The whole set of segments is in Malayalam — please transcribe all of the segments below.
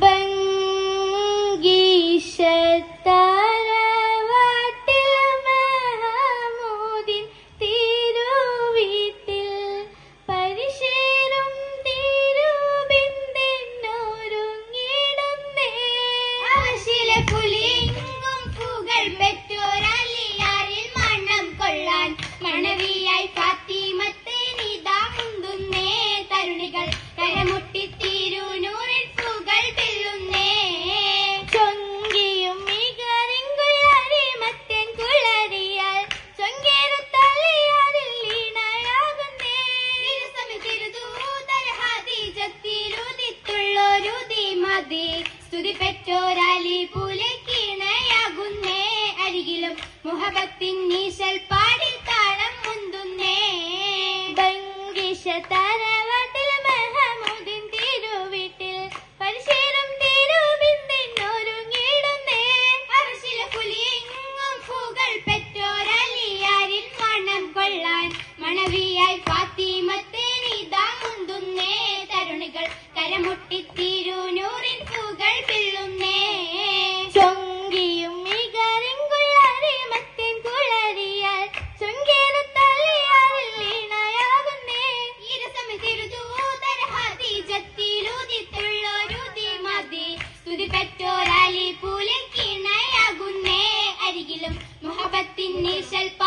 Bem Ignis. ഇത് പെറ്റോരാലി പൂലിൽ അരികിലും മുഹബത്തിൻ നിശൽപ്പ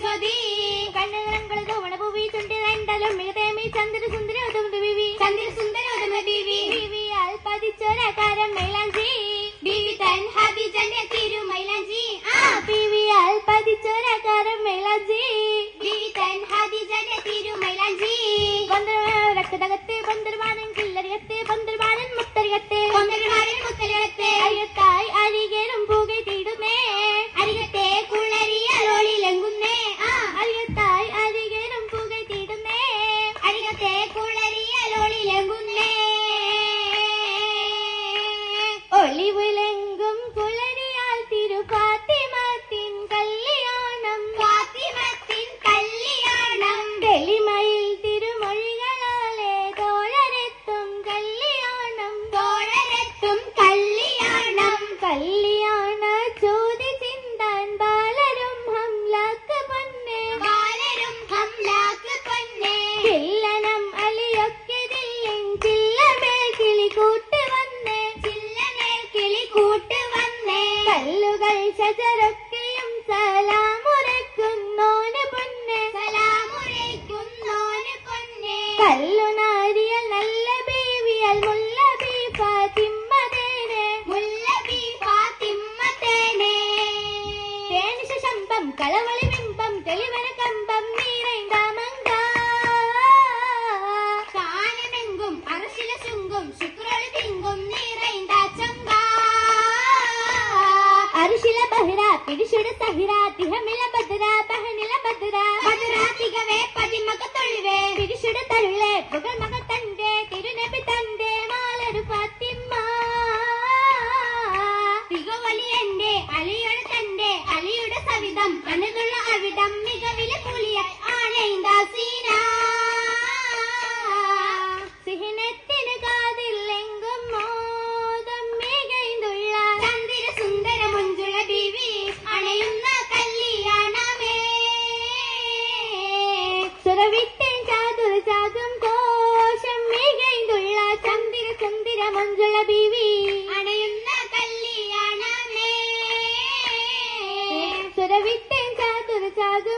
సరస్వతి కన్నెలంగుల ధోవణ భూవి తుంటి రెండలు మిగతేమి చంద్ర సుందరి ఉదముడు వివి చంద్ర సుందరి ఉదముడు వివి వివి అల్పది చోరకారం మైలాంజి వివి తన్ హాది జన్య తీరు మైలాంజి ఆ వివి అల్పది చోరకారం మైలాంజి Oh, Early will കവിതം അനുതുള്ള അവിടം മികവില പുലിയായി ആനൈന്താ സീന. സിഹിനത്തിന് കാതില്ലെങ്കും മോദം മികൈന്തുള്ള തന്തിര സുന്ദര മുഞ്ചുള ബീവി അണയുന്ന കല്യാണമേ. സുരവിത്തൻ ചാതുർ ചാതും കോശം മികൈന്തുള്ള ചന്ദിര ചന്ദിര മഞ്ജുള ബീവി எனக்காக